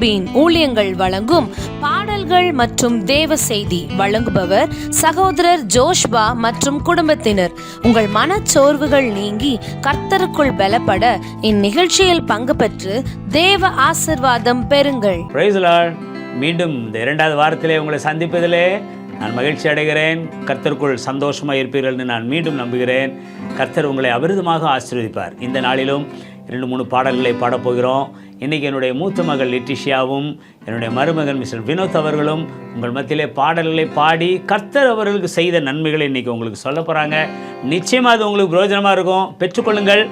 யாக்கோபின் ஊழியங்கள் வழங்கும் பாடல்கள் மற்றும் தேவ செய்தி வழங்குபவர் சகோதரர் ஜோஷ்பா மற்றும் குடும்பத்தினர். உங்கள் மனச்சோர்வுகள் நீங்கி கர்த்தருக்குள் பலப்பட இந்நிகழ்ச்சியில் பங்கு பெற்று தேவ ஆசிர்வாதம் பெறுங்கள். மீண்டும் இந்த இரண்டாவது வாரத்திலே உங்களை சந்திப்பதிலே நான் மகிழ்ச்சி அடைகிறேன். கர்த்தருக்குள் சந்தோஷமாக இருப்பீர்கள்னு நான் மீண்டும் நம்புகிறேன். கர்த்தர் உங்களை அபிரிதமாக ஆசீர்வதிப்பார். இந்த நாளிலும் இரண்டு மூணு பாடல்களை பாடப்போகிறோம் இன்றைக்கி என்னுடைய மூத்த மகள் லிட்டிஷியாவும் என்னுடைய மருமகன் மிஸ்டர் வினோத் அவர்களும் உங்கள் மத்தியிலே பாடல்களை பாடி கர்த்தர் அவர்களுக்கு செய்த நன்மைகளை இன்றைக்கி உங்களுக்கு சொல்ல போகிறாங்க நிச்சயமாக அது உங்களுக்கு பிரயோஜனமாக இருக்கும். பெற்றுக்கொள்ளுங்கள்.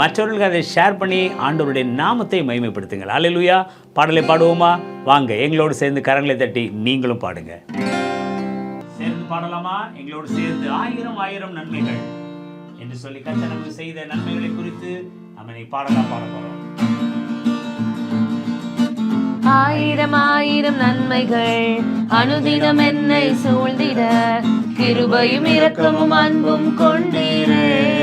மற்றவர்களுக்கு அதை ஷேர் பண்ணி ஆண்டவருடைய நாமத்தை மகிமைப்படுத்துங்கள். அல்லேலூயா பாடலை பாடுவோமா? வாங்க எங்களோடு சேர்ந்து கரங்களை தட்டி நீங்களும் பாடுங்க. சேர்ந்து பாடலாமா? எங்களோடு சேர்ந்து ஆயிரம் ஆயிரம் நன்மைகள். என்று சொல்லி கர்த்தர் நமக்கு செய்த நன்மைகளை குறித்து நம்ம இன்னைக்கு பாடலாம் பாட போகிறோம் ஆயிரம் ஆயிரம் நன்மைகள். அனுதினம் என்னை சூழ்ந்திட. கிருபையும் இரக்கமும் அன்பும் கொண்டீரே.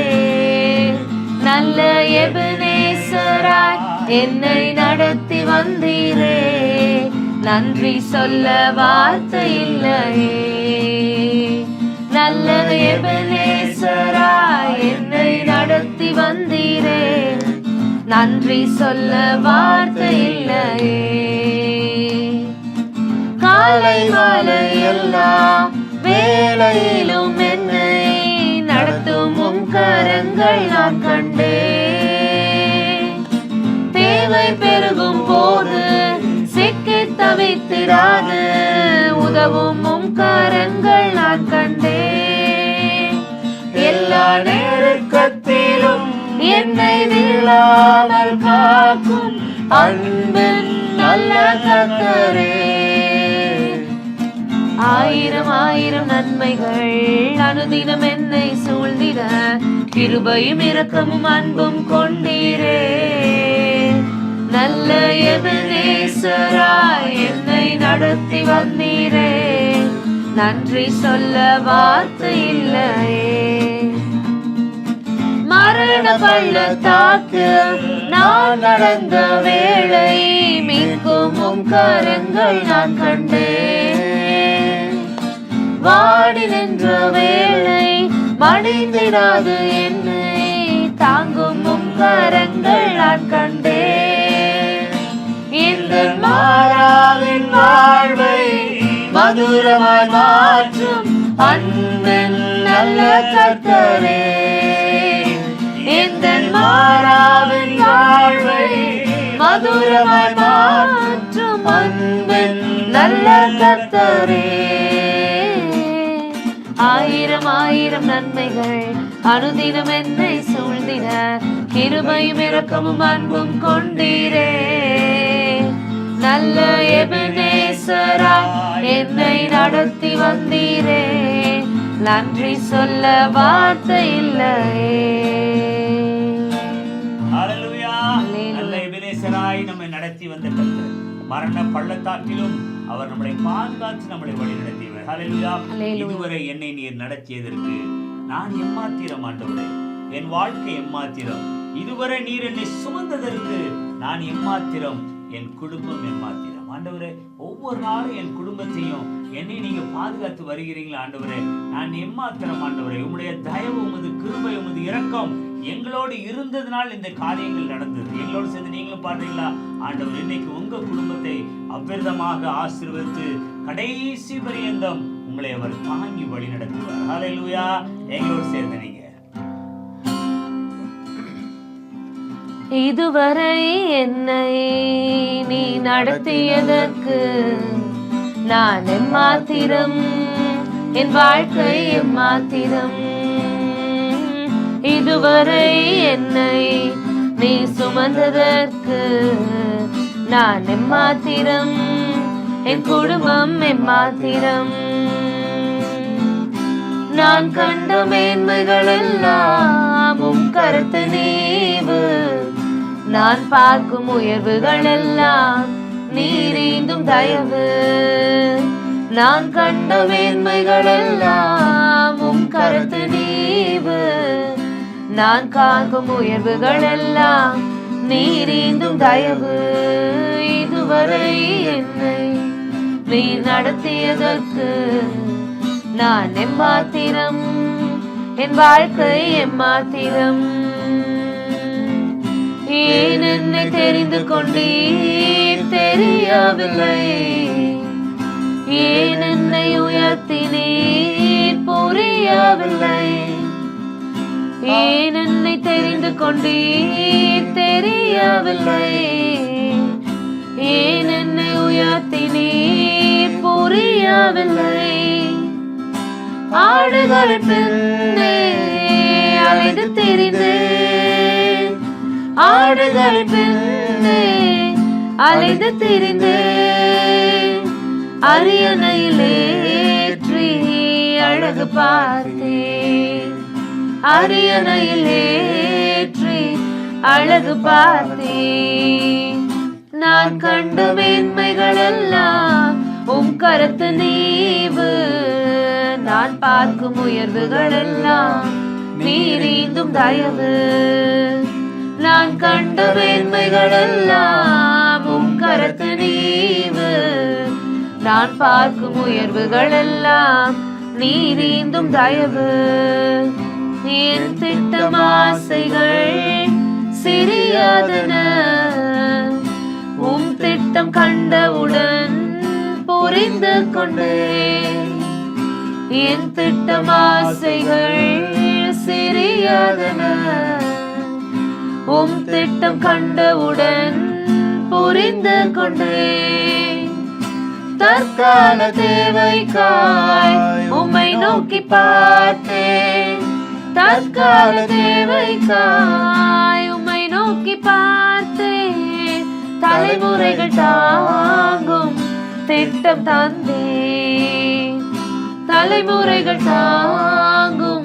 நல்ல எபனேசராய் என்னை நடத்தி வந்தீரே. நன்றி சொல்ல வார்த்தை இல்லையே. நல்ல எபனேசராய் என்னை நடத்தி வந்தீரே. நன்றி சொல்ல வார்த்தை இல்லையே. காலை மாலை எல்லாம் வேலையிலும் என்னை நடத்தும் உம் கரங்கள் நான் கண்டே தேவை பெருகும் போது சிக்கி தவித்திடாது உதவும் உம் கரங்கள் நான் கண்டே எல்லா நெருக்கத்திலும் என்னை விழாமல் காக்கும் அன்பின் நல்ல கத்தரே ஆயிரம் ஆயிரம் நன்மைகள் அனுதினம் என்னை சூழ்ந்திட. கிருபையும் இரக்கமும் அன்பும் கொண்டீரே. நல்ல எபனேசராய் என்னை நடத்தி வந்தீரே. நன்றி சொல்ல வார்த்தை இல்லையே. மரண பள்ளத்தாக்கு நான் நடந்த வேளை மீட்கும் உம் கரங்கள் நான் கண்டேன். வாடி நின்ற வேளை மடிந்திடாது என்னை தாங்கும் உம் கரங்கள் நான் கண்டேன். இந்த மாறாவின் வாழ்வை மதுரமாய் மாற்றும் அன்பின் நல்ல கத்தரே இந்த மாறாவின் வாழ்வை மதுரமாய் மாற்றும் அன்பின் நல்ல கத்தரே ஆயிரம் ஆயிரம் நன்மைகள். அனுதினம் என்னை சூழ்ந்திட. கிருபையும் இறக்கமும் அன்பும் கொண்டீரே. நல்ல எபினேசரா என்னை நடத்தி வந்தீரே. நன்றி சொல்ல வார்த்தை இல்லையே. எபினேசராய் நம்மை நடத்தி வந்த கர்த்தர். மரண பள்ளத்தாக்கிலும் அவர் நம்மளை பாதுகாத்து நம்மளை வழி நடத்தியவர். இதுவரை என்னை நீர் நடத்தியதற்கு நான் எம்மாத்திரம் ஆண்டவரே என் வாழ்க்கை எம்மாத்திரம். இதுவரை நீர் என்னை சுமந்ததற்கு நான் எம்மாத்திரம். என் குடும்பம் எம்மாத்திரம். ஆண்டவரே ஒவ்வொரு நாளும் என் குடும்பத்தையும் என்னை நீங்க பாதுகாத்து வருகிறீங்களா ஆண்டவரே. நான் எம்மாத்திரம் ஆண்டவரே. உம்முடைய தயவு உமது கிருபை உமது இரக்கம் எங்களோடு இருந்ததுனால் இந்த காரியங்கள் நடந்தது. எங்களோடு சேர்ந்து நீங்களும் பாடுறீங்களா? ஆண்டவர் இன்னைக்கு உங்க குடும்பத்தை அவ்விரதமாக ஆசீர்வதித்து கடைசி பரியந்தம் உங்களை அவர் தாங்கி வழி நடத்துவார். ஹalleluya எங்களோடு சேர்ந்து நீங்க. இதுவரை என்னை நீ நடத்தியதற்கு நான் எம்மாத்திரம் என் வாழ்க்கை எம்மாத்திரம் இதுவரை என்னை நீ சுமந்ததற்கு நான் எம்மாத்திரம் என் குடும்பம் எம்மாத்திரம். நான் கண்ட மேன்மைகள் எல்லாமும் கருத்து நீவு. நான் பார்க்கும் உயர்வுகள் எல்லாம் நீரீந்தும் தயவு. நான் கண்ட மேன்மைகள் எல்லாமும் கருத்து நீவு. நான் காக்கும் உயர்வுகள் எல்லாம் நீரீந்தும் தயவு. இதுவரை இதுவரை என்னை நீ நடத்தியதற்கு நான் எம்மாத்திரம் என் வாழ்க்கை எம்மாத்திரம் ஏன் என்னை தெரிந்து கொண்டீர்? தெரியவில்லை. ஏன் என்னை உயர்த்தினீர்? புரியவில்லை. ஏன் என்னை தெரிந்து கொண்டீர்? தெரியவில்லை. ஏன் என்னை உயர்த்தினீர்? புரியவில்லை. ஆடுகள் பின்னே அலைந்து திரிந்தேன் ஆடுகள் பின்னே அலைந்து திரிந்தேன் அரியணையில் அழகு பார்த்தேன். அரியணையில் ஏற்றி அழகு பார்த்தே நான் கண்டு மேன்மைகள் எல்லாம் உம் கருத்து நீவு. நான் பார்க்கும் உயர்வுகள் எல்லாம் நீரீந்தும் தயவு. நான் கண்டு மேன்மைகள் எல்லாம் உம் கருத்து நீவு. நான் பார்க்கும் உயர்வுகள் எல்லாம் நீரீந்தும் தயவு. என் திட்டம் ஆசைகள் சிறியாதன. உம் திட்டம் கண்டவுடன் புரிந்து கொண்டேன் என் திட்டம் ஆசைகள் சிறியாதன. உம் திட்டம் கண்டவுடன் புரிந்து கொண்டேன் தற்கால தேவைக்காய் உம்மை நோக்கி பார்த்தேன். தற்கால தேவைக்காய் உம்மை நோக்கி பார்த்தேன் தலைமுறைகள் தாங்கும் திட்டம் தந்தேன் தலைமுறைகள் தாங்கும்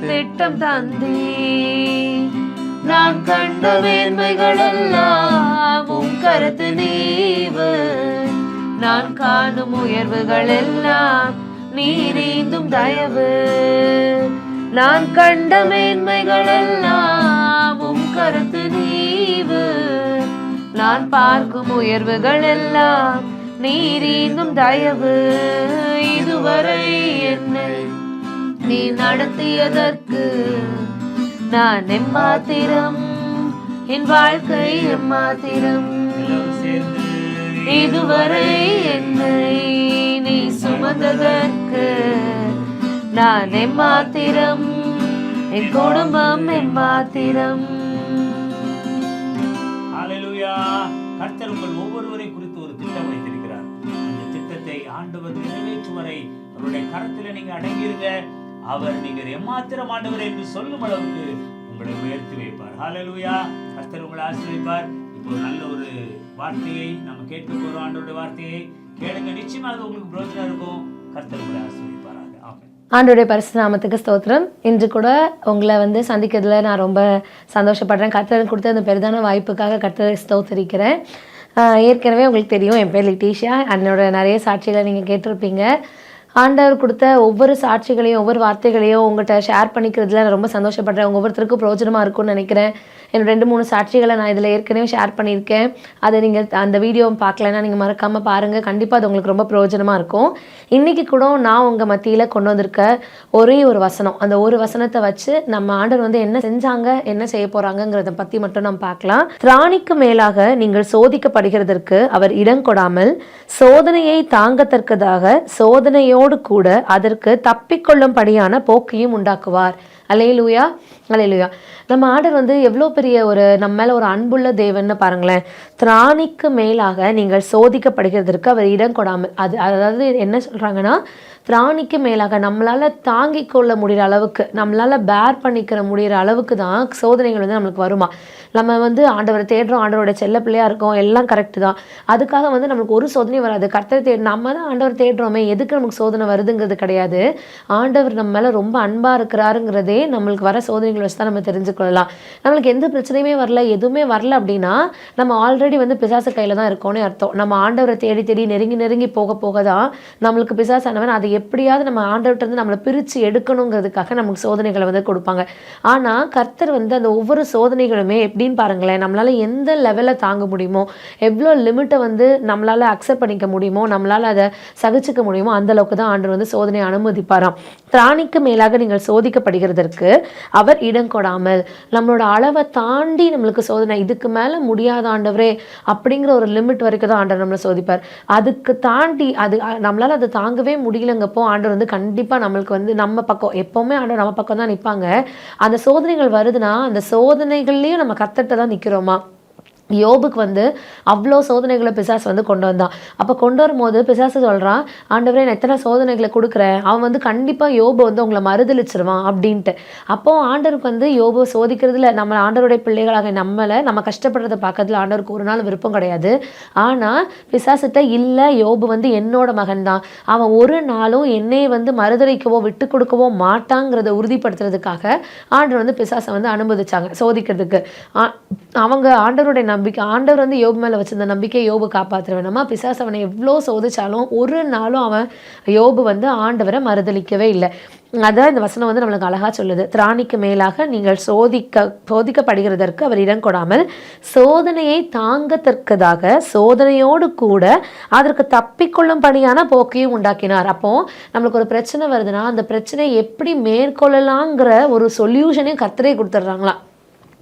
திட்டம் தந்தேன் நான் கண்ட மேன்மைகள் எல்லாம் உன் கருத்து நீவு. நான் காணும் உயர்வுகள் எல்லாம் நீரீந்தும் தயவு. நான் கண்ட மேன்மைகள் உம் கருத்து நீவு. நான் பார்க்கும் உயர்வுகள் எல்லாம் நீரீங்கும் தயவு. இதுவரை என்னை நீ நடத்தியதற்கு நான் எம்மாத்திரம் என் வாழ்க்கை எம்மாத்திரம். இதுவரை என்னை நீ சுமந்ததற்கு நான் எம்மாத்திரம் என் குடும்பம் எம்மாத்திரம் கர்த்தர் உங்கள் ஒவ்வொருவரை குறித்து ஒரு திட்டம் வைத்திருக்கிறார் அந்த திட்டத்தை ஆண்டவர் நிறைவேற்றும் வரை அவருடைய கரத்தில் நீங்க அடங்கியிருங்க. அவர் நீங்கள் எம்மாத்திரம் ஆண்டவர் என்று சொல்லும் அளவுக்கு உங்களை உயர்த்தி வைப்பார். ஹாலலூயா கர்த்தர் உங்களை ஆசிரியப்பார் இப்போ நல்ல ஒரு வார்த்தையை நம்ம கேட்க போறோம். ஆண்டவருடைய வார்த்தையை கேளுங்க. நிச்சயமாக உங்களுக்கு பிரோஜனம் இருக்கும். கர்த்தர் உங்களை ஆசிரியர் ஆமென் ஆண்டோடைய பரிசுநாமத்துக்கு ஸ்தோத்திரம். இன்று கூட உங்களை வந்து சந்திக்கிறதுல நான் ரொம்ப சந்தோஷப்படுறேன். கர்த்தர் கொடுத்த அந்த பெரிதான வாய்ப்புக்காக கர்த்தரை ஸ்தோத்தரிக்கிறேன். ஏற்கனவே உங்களுக்கு தெரியும் என் பேர் லிட்டீஷியா. என்னோட நிறைய சாட்சிகளை நீங்கள் கேட்டிருப்பீங்க. ஆண்டவர் கொடுத்த ஒவ்வொரு சாட்சிகளையும் ஒவ்வொரு வார்த்தைகளையும் உங்கள்கிட்ட ஷேர் பண்ணிக்கிறதுல நான் ரொம்ப சந்தோஷப்படுறேன். ஒவ்வொருத்தருக்கும் பிரயோஜனமாக இருக்கும்னு நினைக்கிறேன். என்னோட ரெண்டு மூணு சாட்சிகளை நான் இதில் ஏற்கனவே ஷேர் பண்ணியிருக்கேன். அதை நீங்கள் அந்த வீடியோ பார்க்கலன்னா நீங்கள் மறக்காமல் பாருங்கள் கண்டிப்பாக அது உங்களுக்கு ரொம்ப பிரயோஜனமாக இருக்கும். இன்றைக்கி கூட நான் உங்கள் மத்தியில் கொண்டு வந்திருக்க ஒரே ஒரு வசனம். அந்த ஒரு வசனத்தை வச்சு நம்ம ஆண்டர் வந்து என்ன செஞ்சாங்க என்ன செய்ய போகிறாங்கங்கிறத பற்றி மட்டும் நம்ம பார்க்கலாம். திராணிக்கு மேலாக நீங்கள் சோதிக்கப்படுகிறதற்கு அவர் இடம் கொடாமல் சோதனையை தாங்கத்தக்கதாக சோதனையோடு கூட அதற்கு தப்பிக்கொள்ளும்படியான போக்கையும் உண்டாக்குவார். அலையிலூயா அல்லையா நம்ம ஆண்டர் வந்து எவ்வளோ பெரிய ஒரு நம்ம மேலே ஒரு அன்புள்ள தேவன்னு பாருங்களேன். திராணிக்கு மேலாக நீங்கள் சோதிக்கப்படுகிறதற்கு அவர் இடம் கொடாமல் அது அதாவது என்ன சொல்கிறாங்கன்னா திராணிக்கு மேலாக நம்மளால் தாங்கிக் கொள்ள முடிகிற அளவுக்கு நம்மளால் பேர் பண்ணிக்கிற முடிகிற அளவுக்கு தான் சோதனைகள் வந்து நம்மளுக்கு வருமா? நம்ம வந்து ஆண்டவரை தேடுறோம் ஆண்டவரோட செல்ல பிள்ளையாக இருக்கோம் எல்லாம் கரெக்டு தான். அதுக்காக வந்து நம்மளுக்கு ஒரு சோதனை வராது. கர்த்தரை தேடு நம்ம தான் ஆண்டவர் தேடுறோமே எதுக்கு நமக்கு சோதனை வருதுங்கிறது கிடையாது. ஆண்டவர் நம்ம மேலே ரொம்ப அன்பாக இருக்கிறாருங்கிறதே நம்மளுக்கு வர சோதனைகள் வச்சு தான் நம்ம தெரிஞ்சுக்கொள்ளலாம். நம்மளுக்கு எந்த பிரச்சனையுமே வரல எதுவுமே வரல அப்படின்னா நம்ம ஆல்ரெடி வந்து பிசாசு கையில் தான் இருக்கோம்னு அர்த்தம். நம்ம ஆண்டவரை தேடி தேடி நெருங்கி நெருங்கி போக போக தான் நம்மளுக்கு பிசாசானவன் அதை எப்படியாவது நம்ம ஆண்டவர்கிட்ட இருந்து நம்மளை பிரித்து எடுக்கணுங்கிறதுக்காக நமக்கு சோதனைகளை வந்து கொடுப்பாங்க. ஆனால் கர்த்தர் வந்து அந்த ஒவ்வொரு சோதனைகளுமே எப்படின்னு பாருங்களேன் நம்மளால் எந்த லெவலில் தாங்க முடியுமோ எவ்வளோ லிமிட்டை வந்து நம்மளால் அக்செப்ட் பண்ணிக்க முடியுமோ நம்மளால் அதை சகிச்சுக்க முடியுமோ அந்த அளவுக்கு தான் ஆண்டவர் வந்து சோதனை அனுமதிப்பாராம். திராணிக்கு மேலாக நீங்கள் சோதிக்கப்படுகிறதற்கு அவர் இடம் கொடாமல் நம்மளோட அளவை தாண்டி நம்மளுக்கு சோதனை இதுக்கு மேலே முடியாத ஆண்டவரே அப்படிங்கிற ஒரு லிமிட் வரைக்கும் தான் ஆண்டவர் நம்மளை சோதிப்பார். அதுக்கு தாண்டி அது நம்மளால் நம்மளால அதை தாங்கவே முடியலங்கப்போ ஆண்டவர் வந்து கண்டிப்பாக நம்மளுக்கு வந்து நம்ம பக்கம் எப்போவுமே ஆண்டவர் நம்ம பக்கம் தான் நிற்பாங்க அந்த சோதனைகள் வருதுன்னா அந்த சோதனைகள்லேயும் நம்ம கத்தட்ட தான் நிற்கிறோமா யோபுக்கு வந்து அவ்வளோ சோதனைகளை பிசாசு வந்து கொண்டு வந்தான் அப்போ கொண்டு வரும்போது பிசாசு சொல்கிறான் ஆண்டவரே நான் எத்தனை சோதனைகளை கொடுக்குறேன். அவன் வந்து கண்டிப்பாக யோபு வந்து உங்களை மறுதளிச்சிருவான் அப்படின்ட்டு. அப்போ ஆண்டருக்கு வந்து யோபு சோதிக்கிறதுல நம்ம ஆண்டவருடைய பிள்ளைகளாக நம்மளை நம்ம கஷ்டப்படுறத பார்க்கறதுல ஆண்டவருக்கு ஒரு நாள் விருப்பம் கிடையாது. ஆனால் பிசாசிட்ட இல்லை யோபு வந்து என்னோட மகன் தான். அவன் ஒரு நாளும் என்னை வந்து மறுதளிக்கவோ விட்டு கொடுக்கவோ மாட்டாங்கிறத உறுதிப்படுத்துறதுக்காக ஆண்டவர் வந்து பிசாசை வந்து அனுமதிச்சாங்க சோதிக்கிறதுக்கு. அவங்க ஆண்டவருடைய நம்பிக்கை ஆண்டவர் வந்து யோபு மேலே வச்சிருந்த நம்பிக்கை யோபு காப்பாற்ற வேணாமா பிசாஸ் அவனை எவ்வளோ சோதிச்சாலும் ஒரு நாளும் அவன் யோபு வந்து ஆண்டவரை மறுதளிக்கவே இல்லை. அதான் இந்த வசனம் வந்து நம்மளுக்கு அழகாக சொல்லுது. திராணிக்கு மேலாக நீங்கள் சோதிக்க சோதிக்கப்படுகிறதற்கு அவர் இடம் கொடாமல் சோதனையை தாங்கத்தக்கதாக சோதனையோடு கூட அதற்கு தப்பிக்கொள்ளும்படியான போக்கையும் உண்டாக்கினார். அப்போது நம்மளுக்கு ஒரு பிரச்சனை வருதுன்னா அந்த பிரச்சனையை எப்படி மேற்கொள்ளலாங்கிற ஒரு சொல்யூஷனையும் கர்த்தரே கொடுத்துட்றாங்களாம்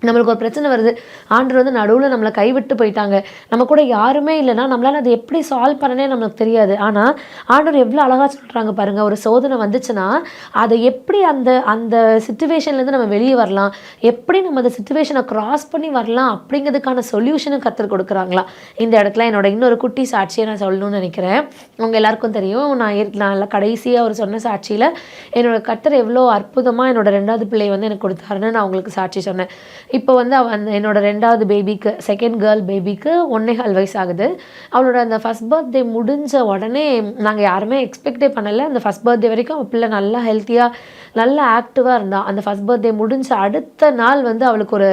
நம்மளுக்கு ஒரு பிரச்சனை வருது. ஆண்டர் வந்து நடுவில் நம்மளை கைவிட்டு போயிட்டாங்க. நம்ம கூட யாருமே இல்லைன்னா நம்மளால் அதை எப்படி சால்வ் பண்ணனே நமக்கு தெரியாது. ஆனால் ஆண்டவர் எவ்வளோ அழகாக சொல்கிறாங்க பாருங்கள் ஒரு சோதனை வந்துச்சுன்னா அதை எப்படி அந்த அந்த சுச்சுவேஷன்லேருந்து நம்ம வெளியே வரலாம்? எப்படி நம்ம அந்த சுச்சுவேஷனை க்ராஸ் பண்ணி வரலாம்? அப்படிங்கிறதுக்கான சொல்யூஷனும் கற்றுக் கொடுக்குறாங்களா? இந்த இடத்துல என்னோட இன்னொரு குட்டி சாட்சியை நான் சொல்லணும்னு நினைக்கிறேன். உங்கள் எல்லாருக்கும் தெரியும். நான் ஏற்- நான் கடைசியாக ஒரு சொன்ன சாட்சியில் என்னோட கத்தர் எவ்வளோ அற்புதமாக என்னோடய ரெண்டாவது பிள்ளை வந்து எனக்கு கொடுத்தாருன்னு நான் உங்களுக்கு சாட்சி சொன்னேன். இப்போ வந்து அவ அந்த என்னோட ரெண்டாவது பேபிக்கு செகண்ட் கேர்ள் பேபிக்கு ஒன்னே கால் வயசு ஆகுது அவளோட அந்த ஃபஸ்ட் பர்த்டே முடிஞ்ச உடனே நாங்கள் யாருமே எக்ஸ்பெக்டே பண்ணலை. அந்த ஃபஸ்ட் பர்த்டே வரைக்கும் அவள் பிள்ளை நல்லா ஹெல்த்தியாக நல்லா ஆக்டிவாக இருந்தாள் அந்த ஃபஸ்ட் பர்த்டே முடிஞ்ச அடுத்த நாள் வந்து அவளுக்கு ஒரு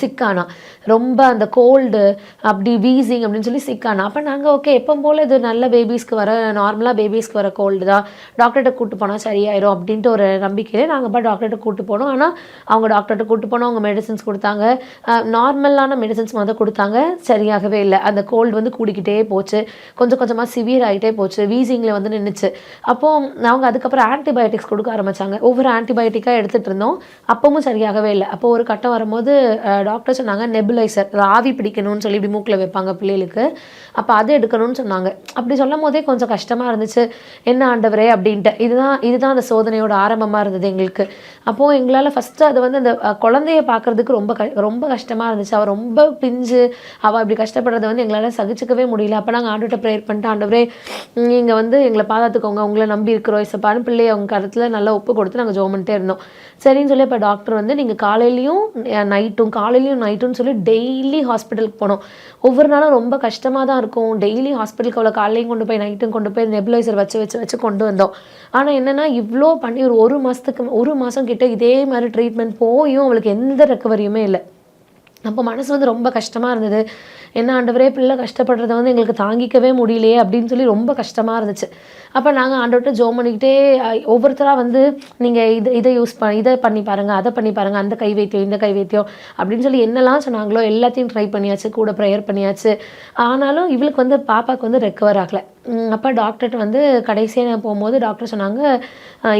சிக்கானா? ரொம்ப அந்த கோல்டு அப்படி வீசிங் அப்படின்னு சொல்லி சிக்கானா? அப்போ நாங்கள் ஓகே எப்போ போல் இது நல்ல பேபிஸ்க்கு வர நார்மலாக பேபிஸ்க்கு வர கோல்டு தான். டாக்டர்கிட்ட கூப்பிட்டு போனால் சரியாயிரும் அப்படின்ட்டு ஒரு நம்பிக்கையிலே நாங்கள் போய் டாக்டர்கிட்ட கூட்டு போனோம். ஆனால் அவங்க டாக்டர்கிட்ட கூப்பிட்டு போனோம் அவங்க மெடிசின்ஸ் கொடுத்தாங்க. நார்மலான மெடிசின்ஸ் மொதல் கொடுத்தாங்க. சரியாகவே இல்லை. அந்த கோல்டு வந்து கூடிக்கிட்டே போச்சு. கொஞ்சம் கொஞ்சமாக சிவியர் ஆகிட்டே போச்சு. வீசிங்கில் வந்து நின்றுச்சு அப்போ அவங்க அதுக்கப்புறம் ஆன்டிபயோட்டிக்ஸ் கொடுக்க ஆரம்பித்தாங்க ஒவ்வொரு ஆன்டிபயோட்டிக்காக எடுத்துகிட்டு இருந்தோம். அப்பவும் சரியாகவே இல்லை. அப்போ ஒரு கட்டம் வரும்போது டாக்டர் சொன்னாங்க நெபுலைசர் ஆவி பிடிக்கணும்னு சொல்லி இப்படி மூக்கில் வைப்பாங்க பிள்ளைகளுக்கு. அப்போ அது எடுக்கணும்னு சொன்னாங்க. அப்படி சொல்லும் போதே கொஞ்சம் கஷ்டமாக இருந்துச்சு. என்ன ஆண்டவரே? அப்படின்ட்டு. இதுதான் இதுதான் அந்த சோதனையோட ஆரம்பமாக இருந்தது எங்களுக்கு. அப்போது எங்களால் ஃபஸ்ட்டு அது வந்து அந்த குழந்தைய பார்க்கறதுக்கு ரொம்ப க ரொம்ப கஷ்டமாக இருந்துச்சு. அவள் ரொம்ப பிஞ்சு. அவள் இப்படி கஷ்டப்படுறத வந்து எங்களால் சகிச்சுக்கவே முடியல. அப்போ நாங்கள் ஆண்டவர்கிட்ட ப்ரேயர் பண்ணிட்டு ஆண்டவரே நீங்கள் வந்து எங்களை பாதுகாத்துக்கோங்க. உங்களை நம்பி இருக்கிறோம். இசப்பான்னு பிள்ளைய அவங்க கருத்தில் நல்லா ஒப்பு கொடுத்து நாங்கள் ஜோம் பண்ணிட்டே இருந்தோம். சரின்னு சொல்லி இப்போ டாக்டர் வந்து நீங்கள் காலையிலையும் நைட்டும் காலையிலையும் நைட்டும்னு சொல்லி டெய்லி ஹாஸ்பிட்டலுக்கு போனோம். ஒவ்வொரு நாளும் ரொம்ப கஷ்டமாக தான் இருக்கும். டெய்லி ஹாஸ்பிட்டலுக்கு அவ்வளோ காலையும் கொண்டு போய் நைட்டும் கொண்டு போய் நெபுலைசர் வச்சு வச்சு வச்சு கொண்டு வந்தோம். ஆனால் என்னென்னா இவ்வளோ பண்ணி ஒரு ஒரு மாதத்துக்கு ஒரு மாதம் கிட்ட இதே மாதிரி ட்ரீட்மெண்ட் போயும். அவளுக்கு எந்த ரெக்கவரியுமே இல்லை. அப்போ மனசு வந்து ரொம்ப கஷ்டமாக இருந்தது. என்ன ஆண்டவரே பிள்ளை கஷ்டப்படுறத வந்து எங்களுக்கு தாங்கிக்கவே முடியலையே அப்படின்னு சொல்லி ரொம்ப கஷ்டமாக இருந்துச்சு. அப்போ நாங்கள் ஆண்டவர்கிட்ட ஜோம் பண்ணிக்கிட்டே ஒவ்வொருத்தராக வந்து நீங்கள் இது இதை யூஸ் ப இதை பண்ணி பாருங்கள் அதை பண்ணி பாருங்கள் அந்த கை வைத்தியம் இந்த கை வைத்தியம் அப்படின்னு சொல்லி என்னெல்லாம் சொன்னாங்களோ எல்லாத்தையும் ட்ரை பண்ணியாச்சு கூட ப்ரேயர் பண்ணியாச்சு. ஆனாலும் இவளுக்கு வந்து பாப்பாவுக்கு வந்து ரெக்கவர் ஆகலை. அப்போ டாக்டர்கிட்ட வந்து கடைசியாக நான் போகும்போது டாக்டர் சொன்னாங்க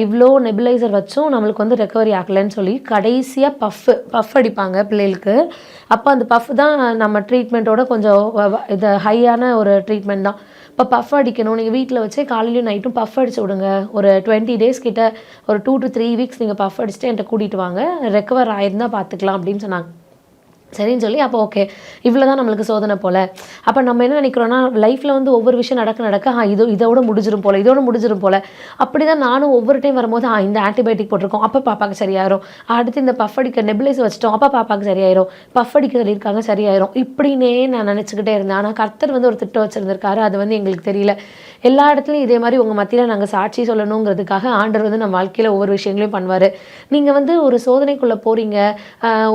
இவ்வளோ நெபிலைசர் வச்சும் நம்மளுக்கு வந்து ரெக்கவரி ஆகலைன்னு சொல்லி கடைசியாக பஃப் பஃப் அடிப்பாங்க பிள்ளைகளுக்கு. அப்போ அந்த பஃப் தான் நம்ம ட்ரீட்மெண்ட்டோட கொஞ்சம் இது ஹையான ஒரு ட்ரீட்மெண்ட் தான். இப்போ பஃப் அடிக்கணும் நீங்கள் வீட்டில் வச்சே காலையிலையும் நைட்டும் பஃப் அடிச்சு விடுங்க. ஒரு டுவெண்ட்டி டேஸ் கிட்ட ஒரு டூ டு த்ரீ வீக்ஸ் நீங்கள் பஃப் அடிச்சுட்டு என்கிட்ட கூட்டிகிட்டு வாங்க. ரெக்கவர் ஆயிருந்தால் பார்த்துக்கலாம் அப்படின்னு சொன்னாங்க. சரின்னு சொல்லி அப்போ ஓகே இவ்வளோ தான் நம்மளுக்கு சோதனை போல். அப்போ நம்ம என்ன நினைக்கிறோன்னா லைஃப்பில் வந்து ஒவ்வொரு விஷயம் நடக்க நடக்க ஆ இதோ இதோட முடிஞ்சிடும் போல் இதோட முடிஞ்சிடும் போல். அப்படி தான் நானும் ஒவ்வொரு டைம் வரும்போது ஆ இந்த ஆன்டிபயோட்டிக் போட்டிருக்கோம் அப்போ பாப்பாக்கு சரியாயிரும். அடுத்து இந்த பஃப் அடிக்க நெபிலைஸ் வச்சிட்டோம் அப்போ பாப்பாக்கு சரியாயிரும். பஃப் அடிக்க சொல்லியிருக்காங்க சரியாயிரும். இப்படின்னே நான் நினச்சிக்கிட்டே இருந்தேன். ஆனால் கர்த்தர் வந்து ஒரு திட்டம் வச்சுருந்துருக்காரு அது வந்து எங்களுக்கு தெரியல. எல்லா இடத்துலையும் இதே மாதிரி உங்கள் மத்தியில் நாங்கள் சாட்சி சொல்லணுங்கிறதுக்காக ஆண்டர் வந்து நம்ம வாழ்க்கையில் ஒவ்வொரு விஷயங்களையும் பண்ணுவார். நீங்கள் வந்து ஒரு சோதனைக்குள்ளே போகிறீங்க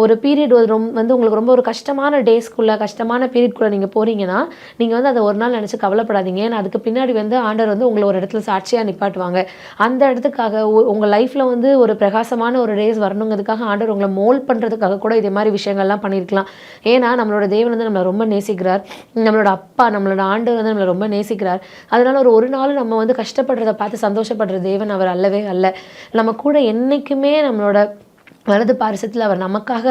ஒரு பீரியட் வந்து உங்களுக்கு ரொம்ப ஒரு கஷ்டமான டேஸ்க்குள்ளே கஷ்டமான பீரியட்குள்ளே நீங்கள் போகிறீங்கன்னா நீங்கள் வந்து அதை ஒரு நாள் நினச்சி கவலைப்படாதீங்க. ஏன்னா அதுக்கு பின்னாடி வந்து ஆண்டர் வந்து உங்களை ஒரு இடத்துல சாட்சியாக நிப்பாட்டுவாங்க. அந்த இடத்துக்காக உங்கள் லைஃப்பில் வந்து ஒரு பிரகாசமான ஒரு டேஸ் வரணுங்கிறதுக்காக ஆண்டர் உங்களை மோல்ட் பண்ணுறதுக்காக கூட இதே மாதிரி விஷயங்கள்லாம் பண்ணியிருக்கலாம். ஏன்னா நம்மளோட தேவன் வந்து நம்மளை ரொம்ப நேசிக்கிறார். நம்மளோட அப்பா நம்மளோட ஆண்டவர் வந்து நம்மளை ரொம்ப நேசிக்கிறார். அதனால் ஒரு ஒரு நாள் நம்ம வந்து கஷ்டப்படுறத பார்த்து சந்தோஷப்படுற தேவன் அவர் அல்லவே அல்ல. நம்ம கூட என்றைக்குமே நம்மளோட வலது பாரிசத்தில் அவர் நமக்காக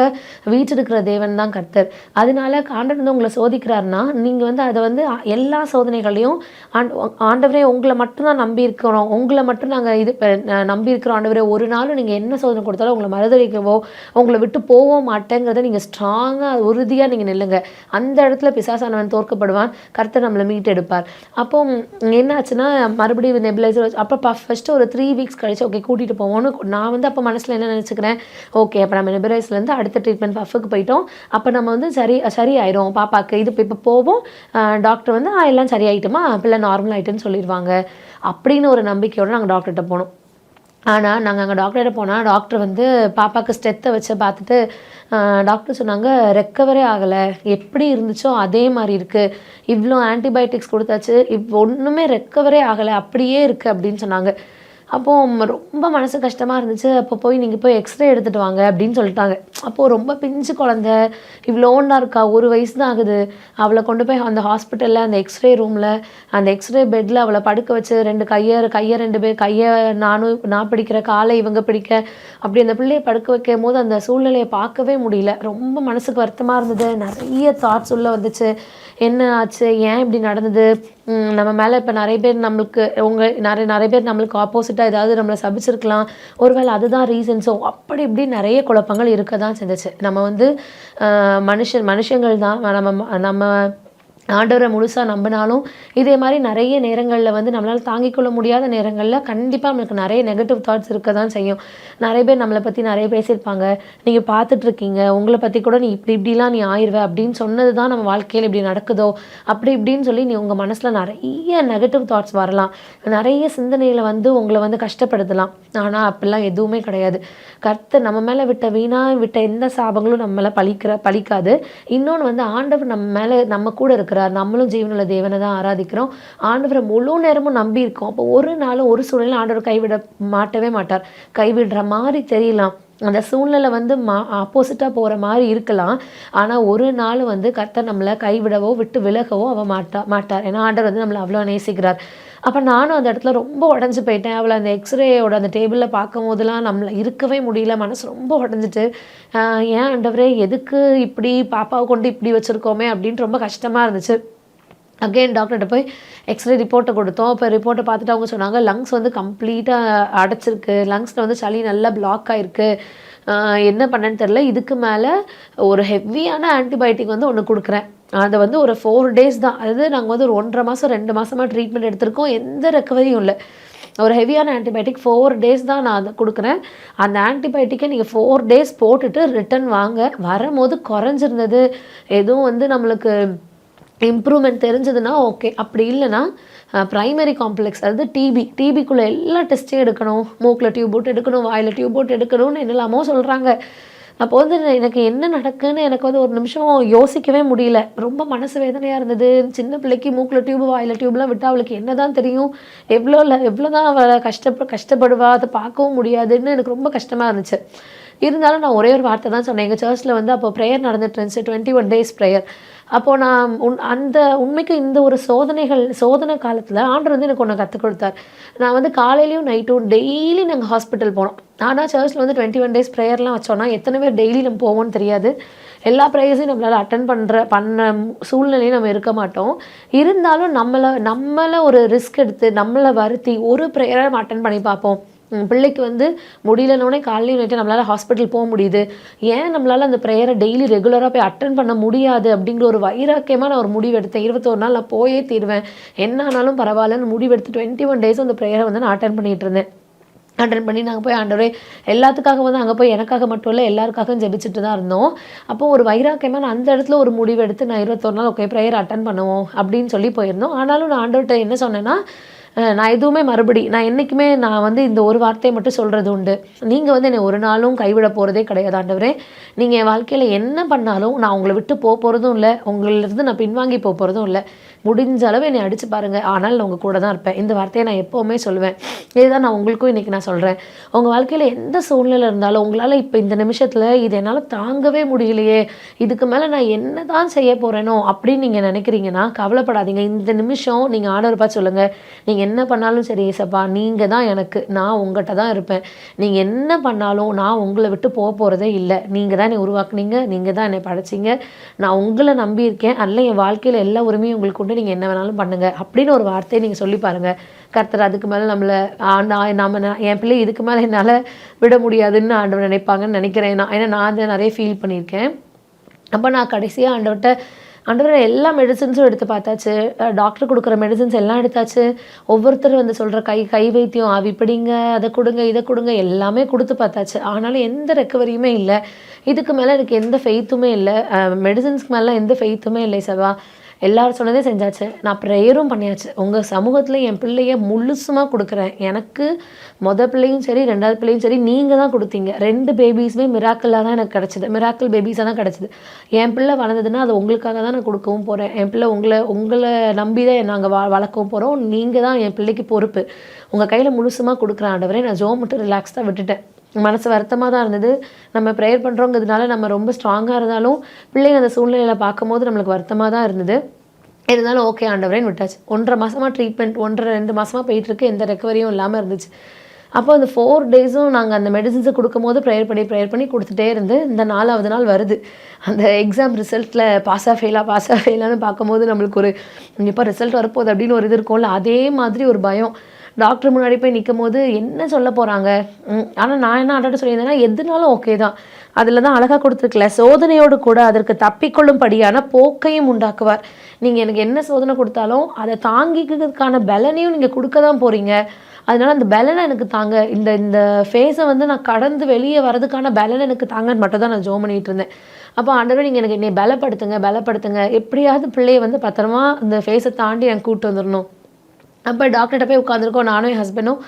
வீற்றிருக்கிற தேவன் தான் கர்த்தர். அதனால ஆண்டவர் வந்து உங்களை சோதிக்கிறாருன்னா நீங்கள் வந்து அதை வந்து எல்லா சோதனைகளையும் ஆண்ட் ஆண்டவரே உங்களை மட்டும்தான் நம்பி இருக்கிறோம் உங்களை மட்டும் நாங்கள் இது நம்பியிருக்கிறோம். ஆண்டவரே ஒரு நாளும் நீங்கள் என்ன சோதனை கொடுத்தாலும் உங்களை மறுதளிக்கவோ உங்களை விட்டு போவோ மாட்டேங்கிறத நீங்கள் ஸ்ட்ராங்காக உறுதியாக நீங்கள் நில்லுங்க. அந்த இடத்துல பிசாசானவன் தோற்கப்படுவான். கர்த்தர் நம்மளை மீட்டெடுப்பார் அப்போ ம், என்ன ஆச்சுன்னா மறுபடியும் நெபிலைசர் அப்போ ஃபஸ்ட்டு ஒரு த்ரீ வீக்ஸ் கழிச்சு ஓகே கூட்டிகிட்டு போவோம்னு நான் வந்து அப்போ மனசில் என்ன நினச்சிக்கிறேன்? ஓகே அப்போ நம்ம நெபிலைஸ்லேருந்து அடுத்த ட்ரீட்மெண்ட் பஃபுக்கு போயிட்டோம். அப்போ நம்ம வந்து சரி சரியாயிரும். பாப்பாவுக்கு இது இப்போ போவோம் டாக்டர் வந்து எல்லாம் சரியாயிட்டுமா? பிள்ளை நார்மல் ஆகிட்டுன்னு சொல்லிடுவாங்க. அப்படின்னு ஒரு நம்பிக்கையோடு நாங்கள் டாக்டர்கிட்ட போனோம். ஆனால் நாங்கள் அங்கே டாக்டர்கிட்ட போனால் டாக்டர் வந்து பாப்பாவுக்கு ஸ்டெத்தை வச்சு பார்த்துட்டு டாக்டர் சொன்னாங்க ரெக்கவரே ஆகலை. எப்படி இருந்துச்சோ அதே மாதிரி இருக்குது இவ்வளோ ஆன்டிபயோட்டிக்ஸ் கொடுத்தாச்சு. இவ் ஒன்றுமே ரெக்கவரே ஆகலை. அப்படியே இருக்குது அப்படின்னு சொன்னாங்க. அப்போது ரொம்ப மனசு கஷ்டமாக இருந்துச்சு. அப்போ போய் நீங்கள் போய் எக்ஸ்ரே எடுத்துகிட்டு வாங்க அப்படின்னு சொல்லிட்டாங்க. அப்போது ரொம்ப பிஞ்சு குழந்த. இவ்வளோண்டா இருக்கா? ஒரு வயசு தான் ஆகுது. அவளை கொண்டு போய் அந்த ஹாஸ்பிட்டலில் அந்த எக்ஸ்ரே ரூமில் அந்த எக்ஸ்ரே பெட்டில் அவளை படுக்க வச்சு ரெண்டு கையை கையை ரெண்டு பேர் கையை நானும் நான் பிடிக்கிற காலை இவங்க பிடிக்க அப்படி அந்த பிள்ளையை படுக்க வைக்கும் போது அந்த சூழ்நிலையை பார்க்கவே முடியல. ரொம்ப மனசுக்கு வருத்தமாக இருந்தது. நிறைய தாட்ஸ் உள்ளே வந்துச்சு. என்ன ஆச்சு? ஏன் இப்படி நடந்தது? நம்ம மேலே இப்போ நிறைய பேர் நம்மளுக்கு உங்க நிறைய நிறைய பேர் நம்மளுக்கு ஆப்போசிட்டாக ஏதாவது நம்மளை சபிச்சிருக்கலாம். ஒருவேளை அதுதான் ரீசன்ஸோ அப்படி இப்படி நிறைய குழப்பங்கள் இருக்க தான் செஞ்சுச்சு. நம்ம வந்து மனுஷன் மனுஷங்கள் தான் நம்ம நம்ம ஆண்டவரை முழுசாக நம்பினாலும் இதே மாதிரி நிறைய நேரங்களில் வந்து நம்மளால் தாங்கிக் கொள்ள முடியாத நேரங்களில் கண்டிப்பாக நம்மளுக்கு நிறைய நெகட்டிவ் தாட்ஸ் இருக்க தான் செய்யும். நிறைய பேர் நம்மளை பற்றி நிறைய பேசியிருப்பாங்க. நீங்கள் பார்த்துட்ருக்கீங்க உங்களை பற்றி கூட நீ இப்படி இப்படிலாம் நீ ஆயிடுவ அப்படின்னு சொன்னது தான் நம்ம வாழ்க்கையில் இப்படி நடக்குதோ? அப்படி இப்படின்னு சொல்லி நீ உங்கள் மனசில் நிறைய நெகட்டிவ் தாட்ஸ் வரலாம். நிறைய சிந்தனையில் வந்து உங்களை வந்து கஷ்டப்படுத்தலாம். ஆனால் அப்படிலாம் எதுவுமே கிடையாது. கர்த்தர் நம்ம மேலே விட்ட வீணா விட்ட எந்த சாபங்களும் நம்மளை பழிக்கிற பழிக்காது. இன்னொன்று வந்து ஆண்டவர் நம்ம மேலே நம்ம கூட இருக்கிற இருக்கிறார் நம்மளும் ஜீவனுள்ள தேவனை தான் ஆராதிக்கிறோம். ஆண்டவரை முழு நேரமும் நம்பி இருக்கோம் அப்போ ஒரு நாளும் ஒரு சூழ்நிலை ஆண்டவர் கைவிட மாட்டவே மாட்டார். கைவிடுற மாதிரி தெரியலாம். அந்த சூழ்நிலை வந்து மா ஆப்போசிட்டாக போகிற மாதிரி இருக்கலாம். ஆனால் ஒரு நாள் வந்து கர்த்தர் நம்மளை கைவிடவோ விட்டு விலகவோ அவ மாட்டா மாட்டார். ஏன்னா ஆண்டவர் வந்து நம்மளை அவ்வளோ நேசிக்கிறார். அப்போ நானும் அந்த இடத்துல ரொம்ப உடஞ்சி போயிட்டேன். அவளை அந்த எக்ஸ்ரேயோட அந்த டேபிளில் பார்க்கும் போதெல்லாம் நம்மளை இருக்கவே முடியல. மனசு ரொம்ப உடஞ்சிட்டு ஏன் ஆண்டவரே எதுக்கு இப்படி பாப்பாவை கொண்டு இப்படி வச்சுருக்கோமே? அப்படின்னு ரொம்ப கஷ்டமாக இருந்துச்சு. அகெயின் டாக்டர்கிட்ட போய் எக்ஸ்ரே ரிப்போர்ட்டை கொடுத்தோம். இப்போ ரிப்போர்ட்டை பார்த்துட்டு அவங்க சொன்னாங்க லங்ஸ் வந்து கம்ப்ளீட்டாக அடைச்சிருக்கு. லங்ஸில் வந்து சளி நல்லா பிளாக் ஆகிருக்கு என்ன பண்ணேன்னு தெரில இதுக்கு மேலே ஒரு ஹெவியான ஆன்டிபயோட்டிக் வந்து ஒன்று கொடுக்குறேன். அதை வந்து ஒரு ஃபோர் டேஸ் தான். அதாவது நாங்கள் வந்து ஒரு ஒன்றரை மாதம் ரெண்டு மாதமாக ட்ரீட்மெண்ட் எடுத்திருக்கோம். எந்த ரெக்கவரியும் இல்லை. ஒரு ஹெவியான ஆன்டிபயோட்டிக் ஃபோர் டேஸ் தான் நான் அதை கொடுக்குறேன். அந்த ஆன்டிபயோட்டிக்கை நீங்கள் ஃபோர் டேஸ் போட்டுட்டு ரிட்டன் வாங்க. வரும்போது குறைஞ்சிருந்தது. எதுவும் வந்து நம்மளுக்கு இம்ப்ரூவ்மெண்ட் தெரிஞ்சதுன்னா ஓகே அப்படி இல்லைன்னா ப்ரைமரி காம்ப்ளெக்ஸ் அதாவது டிபி டிபிக்குள்ளே எல்லா டெஸ்ட்டையும் எடுக்கணும். மூக்கில் டியூப் போட்டு எடுக்கணும் வாயில் டியூப் போட்டு எடுக்கணும்னு என்னெல்லாமோ சொல்கிறாங்க அப்போ வந்து எனக்கு என்ன நடக்குன்னு எனக்கு வந்து ஒரு நிமிஷம் யோசிக்கவே முடியல. ரொம்ப மனசு வேதனையாக இருந்தது. சின்ன பிள்ளைக்கு மூக்கில் டியூப் வாயில் டியூப்லாம் விட்டால் அவளுக்கு என்ன தான் தெரியும்? எவ்வளோ எவ்வளோ தான் அவளை கஷ்டப்ப கஷ்டப்படுவா? அதை பார்க்கவும் முடியாதுன்னு எனக்கு ரொம்ப கஷ்டமாக இருந்துச்சு. இருந்தாலும் நான் ஒரே ஒரு வார்த்தை தான் சொன்னேன். எங்கள் சர்ச்சில் வந்து அப்போ ப்ரேயர் நடந்துட்டு இருந்துச்சு. டுவெண்ட்டி ஒன் டேஸ் ப்ரேயர் அப்போது நான் உன் அந்த உண்மைக்கு இந்த ஒரு சோதனைகள் சோதனை காலத்தில் ஆண்டர் வந்து எனக்கு ஒன்று கற்றுக் கொடுத்தார். நான் வந்து காலையிலையும் நைட்டும் டெய்லி நாங்கள் ஹாஸ்பிட்டல் போனோம். ஆனால் சர்ச்சில் வந்து டுவெண்ட்டி ஒன் டேஸ் ப்ரேயர்லாம் வச்சோன்னா எத்தனை பேர் டெய்லி நம்ம போவோம்னு தெரியாது. எல்லா ப்ரேயர்ஸையும் நம்மளால் அட்டன் பண்ணுற பண்ண சூழ்நிலையும் நம்ம இருக்க மாட்டோம். இருந்தாலும் நம்மளை நம்மளை ஒரு ரிஸ்க் எடுத்து நம்மளை வருத்தி ஒரு ப்ரேயரை நம்ம அட்டன் பண்ணி பார்ப்போம். பிள்ளைக்கு வந்து முடியலனோடனே காலையில் நைட்டு நம்மளால் ஹாஸ்பிட்டல் போக முடியுது. ஏன் நம்மளால் அந்த ப்ரேயரை டெய்லி ரெகுலராக போய் அட்டன் பண்ண முடியாது அப்படிங்கிற ஒரு வைராக்கியமாக நான் ஒரு முடிவு எடுத்தேன். இருபத்தோரு நாள் நான் போயே தீருவேன். என்ன ஆனாலும் பரவாயில்லன்னு முடிவு எடுத்து டுவெண்ட்டி ஒன் டேஸ் அந்த ப்ரேயரை வந்து நான் அட்டன் பண்ணிட்டு இருந்தேன். அட்டன் பண்ணி நாங்கள் போய் ஆண்டவரே எல்லாத்துக்காக வந்து அங்கே போய் எனக்காக மட்டும் இல்லை எல்லாருக்காகவும் ஜெபிச்சுட்டு தான் இருந்தோம். அப்போ ஒரு வைராக்கியமாக நான் அந்த இடத்துல ஒரு முடிவு எடுத்து நான் இருபத்தொரு நாள் ஓகே ப்ரேயர் அட்டன் பண்ணுவோம் அப்படின்னு சொல்லி போயிருந்தோம். ஆனாலும் நான் ஆண்டவர்கிட்ட என்ன சொன்னேன்னா நான் எதுவுமே மறுபடி நான் என்றைக்குமே நான் வந்து இந்த ஒரு வார்த்தையை மட்டும் சொல்கிறது உண்டு. நீங்கள் வந்து என்னை ஒரு நாளும் கைவிட போகிறதே கிடையாது ஆண்டவரே. நீங்கள் என் வாழ்க்கையில் என்ன பண்ணாலும் நான் உங்களை விட்டு போக போகிறதும் இல்லை. உங்களிலிருந்து நான் பின்வாங்கி போக போகிறதும் இல்லை. முடிஞ்ச அளவு என்னை அடித்து பாருங்கள் ஆனால் நான் உங்கள் கூட தான் இருப்பேன். இந்த வார்த்தையை நான் எப்போவுமே சொல்லுவேன். இதுதான் நான் உங்களுக்கும் இன்றைக்கி நான் சொல்கிறேன் உங்கள் வாழ்க்கையில் எந்த சூழ்நிலை இருந்தாலும் உங்களால் இப்போ இந்த நிமிஷத்தில் இது என்னால் தாங்கவே முடியலையே. இதுக்கு மேலே நான் என்ன தான் செய்ய போகிறேனோ அப்படின்னு நீங்கள் நினைக்கிறீங்கன்னா கவலைப்படாதீங்க. இந்த நிமிஷம் நீங்கள் ஆர்டர் பார்த்து சொல்லுங்கள் நீங்கள் என்ன பண்ணாலும் சரி ஏசப்பா நீங்கள் தான் எனக்கு நான் உங்கள்கிட்ட தான் இருப்பேன். நீங்கள் என்ன பண்ணாலும் நான் உங்களை விட்டு போக போகிறதே இல்லை. நீங்கள் தான் என்னை உருவாக்குனீங்க. நீங்கள் தான் என்னை படைச்சீங்க. நான் உங்களை நம்பியிருக்கேன். அல்ல என் வாழ்க்கையில் எல்லா உரிமையும் உங்களுக்கு கொண்டு நீங்கள் என்ன வேணாலும் பண்ணுங்கள் அப்படின்னு ஒரு வார்த்தையை நீங்கள் சொல்லி பாருங்கள் கர்த்தர் அதுக்கு மேலே நம்மளை நான் நாம என் பிள்ளை இதுக்கு மேலே என்னால் விட முடியாதுன்னு ஆண்டவர் நினைப்பாங்கன்னு நினைக்கிறேன். நான் ஏன்னா நான் அதை நிறைய ஃபீல் பண்ணியிருக்கேன். அப்போ நான் கடைசியாக ஆண்டவர்கிட்ட ஆண்டவர் எல்லா மெடிசின்ஸும் எடுத்து பார்த்தாச்சு. டாக்டர் கொடுக்குற மெடிசின்ஸ் எல்லாம் எடுத்தாச்சு. ஒவ்வொருத்தர் வந்து சொல்கிற கை கை வைத்தியம் ஆவி இப்படிங்க அதை கொடுங்க இதை கொடுங்க எல்லாமே கொடுத்து பார்த்தாச்சு. ஆனாலும் எந்த ரெக்கவரியுமே இல்லை. இதுக்கு மேலே எனக்கு எந்த ஃபெய்த்துமே இல்லை. மெடிசன்ஸ்க்கு மேலே எந்த ஃபெய்த்துமே இல்லை சவா எல்லாரும் சொன்னதே செஞ்சாச்சு. நான் ப்ரேயரும் பண்ணியாச்சு. உங்கள் சமூகத்தில் என் பிள்ளைய முழுசுமாக கொடுக்குறேன். எனக்கு மொதல் பிள்ளையும் சரி ரெண்டாவது பிள்ளையும் சரி நீங்கள் தான் கொடுத்தீங்க. ரெண்டு பேபிஸுமே மிராக்கிளாக தான் எனக்கு கிடச்சிது. மிராக்கிள் பேபிஸாக தான் கிடச்சிது. என் பிள்ளை வளர்ந்ததுன்னா அது உங்களுக்காக தான் நான் கொடுக்கவும் போகிறேன் என் பிள்ளை உங்களை உங்களை நம்பி தான் நாங்கள் வா வளர்க்கவும் போகிறோம் நீங்கள் தான் என் பிள்ளைக்கு பொறுப்பு. உங்கள் கையில் முழுசுமாக கொடுக்குறேன் ஆண்டவரே. நான் ஜோ மட்டும் ரிலாக்ஸ் தான் விட்டுட்டேன். மனசு வருத்தமாக தான் இருந்தது. நம்ம ப்ரேயர் பண்ணுறோங்கிறதுனால நம்ம ரொம்ப ஸ்ட்ராங்காக இருந்தாலும் பிள்ளைங்க அந்த சூழ்நிலையில் பார்க்கும்போது நம்மளுக்கு வருத்தமாக தான் இருந்தது. இருந்தாலும் ஓகே ஆண்டவரேன்னு விட்டாச்சு. ஒன்றரை மாதமாக ட்ரீட்மெண்ட் ஒன்றரை ரெண்டு மாதமாக போயிட்டுருக்கு எந்த ரெக்கவரியும் இல்லாமல் இருந்துச்சு. அப்போ அந்த ஃபோர் டேஸும் நாங்கள் அந்த மெடிசின்ஸை கொடுக்கும்போது ப்ரேயர் பண்ணி ப்ரேயர் பண்ணி கொடுத்துட்டே இருந்து இந்த நாலாவது நாள் வருது. அந்த எக்ஸாம் ரிசல்ட்டில் பாஸாக ஃபெயிலாக பாஸாக ஃபெயிலான்னு பார்க்கும்போது நம்மளுக்கு ஒரு இப்போ ரிசல்ட் வரப்போகுது அப்படின்னு ஒரு இது இருக்கும்ல அதே மாதிரி ஒரு பயம். டாக்டர் முன்னாடி போய் நிற்கும் போது என்ன சொல்ல போகிறாங்க ஆனால் நான் என்ன அடாட்ட சொல்லியிருந்தேன்னா எதுனாலும் ஓகே தான். அதில் தான் அழகாக கொடுத்துருக்கல சோதனையோடு கூட அதற்கு தப்பிக்கொள்ளும்படியான போக்கையும் உண்டாக்குவார். நீங்கள் எனக்கு என்ன சோதனை கொடுத்தாலும் அதை தாங்கிக்கிறதுக்கான பலனையும் நீங்கள் கொடுக்க தான் போகிறீங்க அதனால் அந்த பலனை எனக்கு தாங்க. இந்த இந்த ஃபேஸை வந்து நான் கடந்து வெளியே வரதுக்கான பலனை எனக்கு தாங்கன்னு மட்டும் தான் நான் ஜோ பண்ணிகிட்டு இருந்தேன். அப்போ ஆண்டவர் நீங்கள் எனக்கு என்னை பலப்படுத்துங்க பலப்படுத்துங்க. எப்படியாவது பிள்ளையை வந்து பத்திரமா இந்த ஃபேஸை தாண்டி எனக்கு கூட்டு வந்துடணும் அப்போ டாக்டர்கிட்ட போய் உட்காந்துருக்கோம் நானும் என் ஹஸ்பண்டும்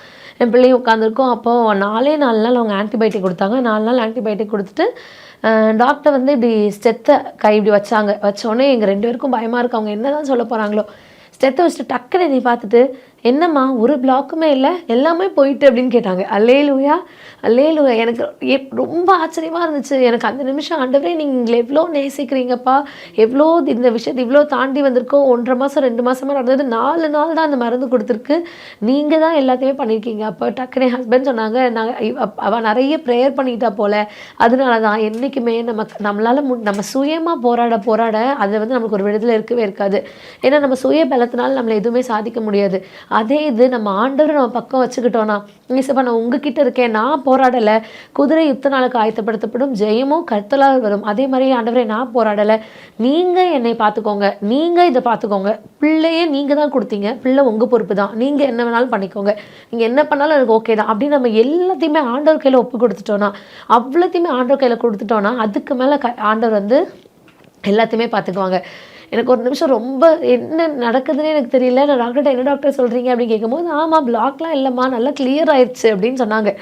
என் பிள்ளையும் உட்காந்துருக்கோம் அப்போது நாலே நாலு நாள் அவங்க ஆன்டிபயோட்டிக் கொடுத்தாங்க. நாலு நாள் ஆன்டிபயோட்டிக் கொடுத்துட்டு டாக்டர் வந்து இப்படி ஸ்டெத்தை கை இப்படி வச்சாங்க. வச்சோடனே எங்கள் ரெண்டு பேருக்கும் பயமாக இருக்கு. அவங்க என்ன தான் சொல்ல போகிறாங்களோ ஸ்டெத்தை வச்சுட்டு டக்குன்னு நீ பார்த்துட்டு என்னம்மா ஒரு பிளாக்குமே இல்லை எல்லாமே போயிட்டு அப்படின்னு கேட்டாங்க. அல்லேலுயா அல்லேலுயா அல்லே எனக்கு எப்- ரொம்ப ஆச்சரியமாக இருந்துச்சு. எனக்கு அந்த நிமிஷம் ஆண்டவரே நீங்கள் எவ்வளோ நேசிக்கிறீங்கப்பா. எவ்வளோ இந்த விஷயத்தை இவ்வளோ தாண்டி வந்திருக்கோம். ஒன்றரை மாதம் ரெண்டு மாதமாக நடந்தது. நாலு நாள் தான் அந்த மருந்து கொடுத்துருக்கு. நீங்கள் தான் எல்லாத்தையுமே பண்ணியிருக்கீங்க. அப்போ டக்குனே ஹஸ்பண்ட் சொன்னாங்க நாங்கள் அவள் நிறைய ப்ரேயர் பண்ணிட்டா போல. அதனால தான் என்றைக்குமே நம்ம நம்மளால் மு நம்ம சுயமாக போராட போராட அது வந்து நமக்கு ஒரு விடுதலை இருக்கவே இருக்காது. ஏன்னா நம்ம சுய பலத்தினால நம்மளை எதுவுமே சாதிக்க முடியாது. அதே இது நம்ம ஆண்டவரை நம்ம பக்கம் வச்சுக்கிட்டோன்னா இசப்பா நான் உங்ககிட்ட இருக்கேன் நான் போராடலை. குதிரை யுத்த நாளுக்கு ஆயத்தப்படுத்தப்படும் ஜெயமும் கர்த்தலால் வரும். அதே மாதிரி ஆண்டவரே நான் போராடலை. நீங்கள் என்னை பார்த்துக்கோங்க. நீங்கள் இதை பார்த்துக்கோங்க. பிள்ளையே நீங்கள் தான் கொடுத்தீங்க. பிள்ளை உங்கள் பொறுப்பு தான். நீங்கள் என்ன வேணாலும் பண்ணிக்கோங்க. நீங்கள் என்ன பண்ணாலும் எனக்கு ஓகே தான். அப்படின்னு நம்ம எல்லாத்தையுமே ஆண்டவர் கையில் ஒப்பு கொடுத்துட்டோன்னா அவ்வளோத்தையுமே ஆண்டவர் கையில் கொடுத்துட்டோன்னா அதுக்கு மேலே க ஆண்டவர் வந்து எல்லாத்தையுமே பார்த்துக்குவாங்க. எனக்கு ஒரு நிமிஷம் ரொம்ப என்ன நடக்குதுன்னு எனக்கு தெரியல. நான் டாக்டர்கிட்ட என்ன டாக்டர் சொல்கிறீங்க அப்படின்னு கேட்கும்போது ஆமாம் பிளாக்லாம் இல்லைம்மா நல்லா கிளியர் ஆயிடுச்சு அப்படின்னு சொன்னாங்க.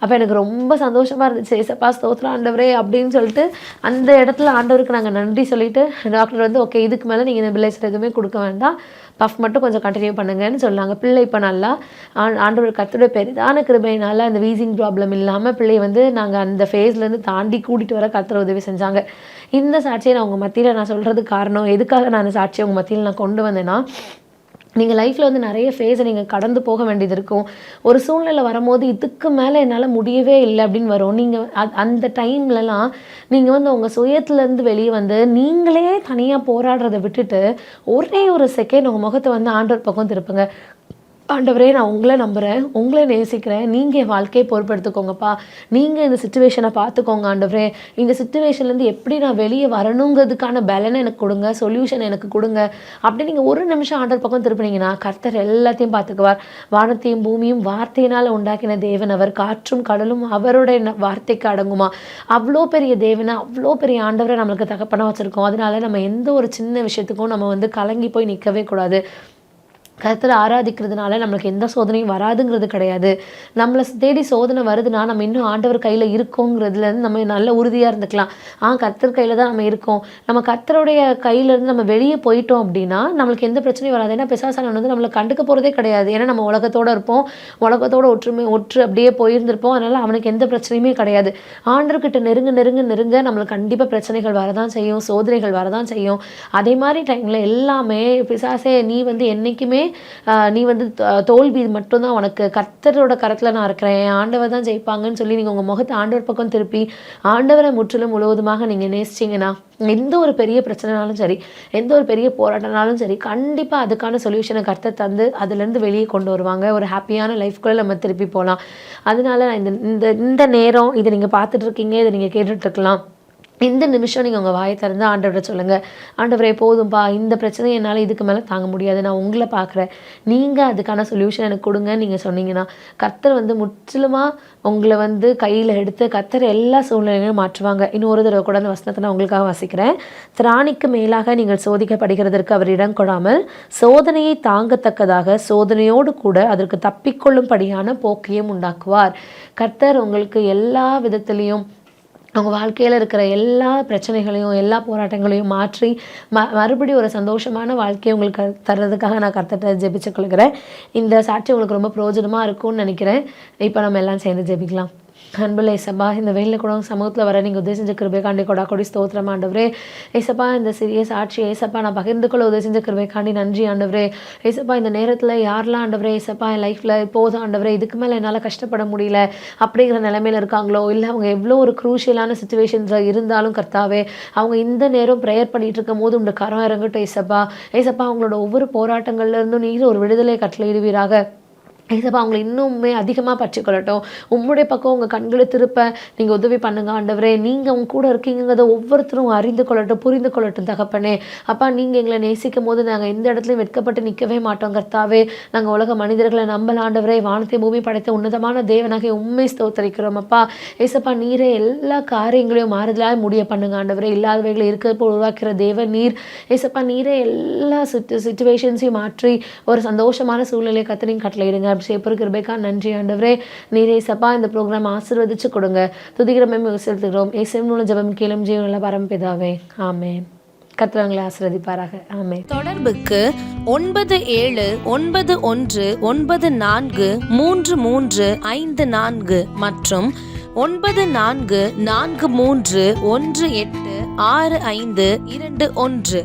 அப்போ எனக்கு ரொம்ப சந்தோஷமாக இருந்துச்சு. ஏசப்பா ஸ்தோத்திரம் ஆண்டவரே அப்படின்னு சொல்லிட்டு அந்த இடத்துல ஆண்டவருக்கு நாங்கள் நன்றி சொல்லிட்டு டாக்டர் வந்து ஓகே இதுக்கு மேலே நீங்கள் இந்த பிள்ளைஸ் எதுவுமே கொடுக்க வேண்டாம். பஃப் மட்டும் கொஞ்சம் கண்டினியூ பண்ணுங்கன்னு சொன்னாங்க. பிள்ளை இப்போ நல்லா ஆ- ஆண்டவர் கத்துடைய பெரிதான கிருபையினால அந்த வீசிங் ப்ராப்ளம் இல்லாமல் பிள்ளையை வந்து நாங்கள் அந்த ஃபேஸ்லேருந்து தாண்டி கூட்டிகிட்டு வர கத்துற உதவி செஞ்சாங்க. இந்த சாட்சியை நான் உங்கள் மத்தியில் நான் சொல்கிறதுக்கு காரணம் எதுக்காக நான் அந்த சாட்சியை உங்கள் மத்தியில் நான் கொண்டு வந்தேன்னா நீங்கள் லைஃப்பில் வந்து நிறைய ஃபேஸை நீங்கள் கடந்து போக வேண்டியது இருக்கும். ஒரு சூழ்நிலை வரும்போது இதுக்கு மேலே என்னால் முடியவே இல்லை அப்படின்னு வரும். நீங்கள் அந்த டைம்லலாம் நீங்கள் வந்து உங்கள் சுயத்துலேருந்து வெளியே வந்து நீங்களே தனியாக போராடுறதை விட்டுட்டு ஒரே ஒரு செகண்ட் உங்கள் முகத்தை வந்து ஆண்டவர் பக்கம் திருப்புங்க. ஆண்டவரே நான் உங்களை நம்புகிறேன் உங்களை நேசிக்கிறேன். நீங்கள் என் வாழ்க்கையை பொறுப்பெடுத்துக்கோங்கப்பா நீங்கள் இந்த சுச்சுவேஷனை பார்த்துக்கோங்க ஆண்டவரே. இந்த சுச்சுவேஷன்லேருந்து எப்படி நான் வெளியே வரணுங்கிறதுக்கான பலனை எனக்கு கொடுங்க சொல்யூஷன் எனக்கு கொடுங்க. அப்படி நீங்கள் ஒரு நிமிஷம் ஆண்டர் பக்கம் திருப்பினீங்கன்னா கர்த்தர் எல்லாத்தையும் பார்த்துக்குவார். வானத்தையும் பூமியும் வார்த்தையினால் உண்டாக்கின தேவன் அவர். காற்றும் கடலும் அவருடைய வார்த்தைக்கு அடங்குமா. அவ்வளோ பெரிய தேவனை அவ்வளோ பெரிய ஆண்டவரை நம்மளுக்கு தகப்பனாக வச்சுருக்கோம். அதனால நம்ம எந்த ஒரு சின்ன விஷயத்துக்கும் நம்ம வந்து கலங்கி போய் நிற்கவே கூடாது. கருத்தில் ஆராதிக்கிறதுனால நம்மளுக்கு எந்த சோதனையும் வராதுங்கிறது கிடையாது. நம்மளை தேடி சோதனை வருதுன்னா நம்ம இன்னும் ஆண்டவர் கையில் இருக்கோங்கிறதுலேருந்து நம்ம நல்ல உறுதியாக இருந்துக்கலாம். ஆ கர்த்தர் கையில் தான் நம்ம இருக்கோம். நம்ம கர்த்தருடைய கையிலேருந்து நம்ம வெளியே போயிட்டோம் அப்படின்னா நம்மளுக்கு எந்த பிரச்சனையும் வராது. ஏன்னா பிசாசானவன் வந்து நம்மளை கண்டுக்க போகிறதே கிடையாது. ஏன்னா நம்ம உலகத்தோடு இருப்போம். உலகத்தோட ஒற்றுமை ஒற்று அப்படியே போயிருந்திருப்போம். அதனால் அவனுக்கு எந்த பிரச்சனையுமே கிடையாது. ஆண்டர்கிட்ட நெருங்க நெருங்க நெருங்க நம்மளுக்கு கண்டிப்பாக பிரச்சனைகள் வரதான் செய்யும். சோதனைகள் வரதான் செய்யும். அதே மாதிரி டைமில் எல்லாமே பிசாசே நீ வந்து என்றைக்குமே நீ வந்து தோ- தோல்வி மட்டும்தான் உனக்கு. கர்த்தரோட கரத்தில் நான் இருக்கிறேன். ஆண்டவர் தான் ஜெயிப்பாங்கன்னு சொல்லி நீங்கள் உங்கள் முகத்தை ஆண்டவர் பக்கம் திருப்பி ஆண்டவரை முற்றிலும் முழுவதுமாக நீங்கள் நேசிச்சிங்கன்னா எந்த ஒரு பெரிய பிரச்சனைனாலும் சரி எந்த ஒரு பெரிய போராட்டம்னாலும் சரி கண்டிப்பாக அதுக்கான சொல்யூஷனை கர்த்தர் தந்து அதுலேருந்து வெளியே கொண்டு வருவாங்க. ஒரு ஹாப்பியான லைஃப்குள்ளே நம்ம திருப்பி போகலாம். அதனால நான் இந்த இந்த இந்த நேரம் இதை நீங்கள் பார்த்துட்டு இருக்கீங்க இதை நீங்கள் கேட்டுட்டு இருக்கலாம். இந்த நிமிஷம் நீங்கள் உங்கள் வாயை திறந்து ஆண்டவரை சொல்லுங்கள் ஆண்டவரே போதும்பா. இந்த பிரச்சனையை என்னால் இதுக்கு மேலே தாங்க முடியாது. நான் உங்களை பார்க்குறேன். நீங்கள் அதுக்கான சொல்யூஷன் எனக்கு கொடுங்க நீங்கள் சொன்னீங்கன்னா. கர்த்தர் வந்து முற்றிலுமாக உங்களை வந்து கையில் எடுத்து கர்த்தர் எல்லா சூழ்நிலைகளையும் மாற்றுவாங்க. இன்னொரு தடவை கூட அந்த வசனத்தை நான் உங்களுக்காக வாசிக்கிறேன். திராணிக்கு மேலாக நீங்கள் சோதிக்கப்படுகிறதற்கு அவர் இடம் கொடாமல் சோதனையை தாங்கத்தக்கதாக சோதனையோடு கூட அதற்கு தப்பிக்கொள்ளும்படியான போக்கையும் உண்டாக்குவார். கர்த்தர் உங்களுக்கு எல்லா விதத்துலேயும் அவங்க வாழ்க்கையில் இருக்கிற எல்லா பிரச்சனைகளையும் எல்லா போராட்டங்களையும் மாற்றி ம மறுபடியும் ஒரு சந்தோஷமான வாழ்க்கையை உங்களுக்கு தர்றதுக்காக நான் கர்த்தர்ட்ட ஜெபிச்சு கொள்கிறேன். இந்த சாட்சி உங்களுக்கு ரொம்ப பிரயோஜனமாக இருக்கும்னு நினைக்கிறேன். இப்போ நம்ம எல்லாம் சேர்ந்து ஜெபிக்கலாம். அன்புல ஏசப்பா இந்த வெயிலில் கூட சமூகத்தில் வர நீங்கள் உதவி செஞ்ச கிருபை காண்டி கொடா கொடி ஸ்தோத்திரம் ஆண்டவரே. ஏசப்பா இந்த சிறிய சாட்சி ஏசப்பா நான் பகிர்ந்து கொள்ள உதவி செஞ்ச கிருபை காண்டி நன்றி ஆண்டவரே. ஏசப்பா இந்த நேரத்தில் யாரெல்லாம் ஆண்டவரே ஏசப்பா என் லைஃப்பில் போதும் ஆண்டவரே இதுக்கு மேலே என்னால் கஷ்டப்பட முடியல அப்படிங்கிற நிலைமையில் இருக்காங்களோ? இல்லை அவங்க எவ்வளோ ஒரு குரூஷியலான சுச்சுவேஷன்ஸில் இருந்தாலும் கர்த்தாவே அவங்க இந்த நேரம் ப்ரேயர் பண்ணிகிட்டு இருக்கும் போது உங்களோட கரம் இறங்கட்டும் ஏசப்பா. ஏசப்பா அவங்களோட ஒவ்வொரு போராட்டங்கள்லேருந்தும் நீர் ஒரு விடுதலை கட்டளையிடுவீராக. ஏசப்பா அவங்களை இன்னுமே அதிகமாக பற்றிக்கொள்ளட்டும். உம்முடைய பக்கம் உங்கள் கண்களை திருப்ப நீங்கள் உதவி பண்ணுங்க ஆண்டவரே. நீங்கள் உங்க கூட இருக்கீங்கிறத ஒவ்வொருத்தரும் அறிந்து கொள்ளட்டும் புரிந்து கொள்ளட்டும் தகப்பனே. அப்பா நீங்கள் எங்களை நேசிக்கும் போது நாங்கள் எந்த இடத்துலையும் வெட்கப்பட்டு நிற்கவே மாட்டோம் கர்த்தாவே. நாங்கள் உலக மனிதர்களை நம்பல ஆண்டவரே. வானத்தை பூமி படைத்த உன்னதமான தேவனாக உண்மை ஸ்தோத்தரிக்கிறோம் அப்பா. ஏசப்பா நீரே எல்லா காரியங்களையும் மாறுதலாக முடிய பண்ணுங்க ஆண்டவரே. இல்லாதவைகளை இருக்கிறப்போ உருவாக்குற தேவ நீர். ஏசப்பா நீரே எல்லா சிட்டு சுச்சுவேஷன்ஸையும் மாற்றி ஒரு சந்தோஷமான சூழ்நிலையை கத்தனையும் கட்டளையிடுங்க. சேப்பர் கிருபைக்கா நன்றி ஆண்டவரே. நீரே சப்பா இந்த ப்ரோக்ராம் ஆசீர்வதிச்சு கொடுங்க. துதிக்கிறமே செலுத்துகிறோம் ஏசம் நூல ஜபம் கீழும் ஜீவனுள்ள பரம்பிதாவே. ஆமே கத்துறவங்களை ஆசிரதிப்பாராக ஆமே தொடர்புக்கு ஒன்பது ஏழு ஒன்பது ஒன்று ஒன்பது நான்கு மூன்று மூன்று ஐந்து நான்கு மற்றும் ஒன்பது நான்கு நான்கு மூன்று ஒன்று எட்டு ஆறு ஐந்து இரண்டு ஒன்று.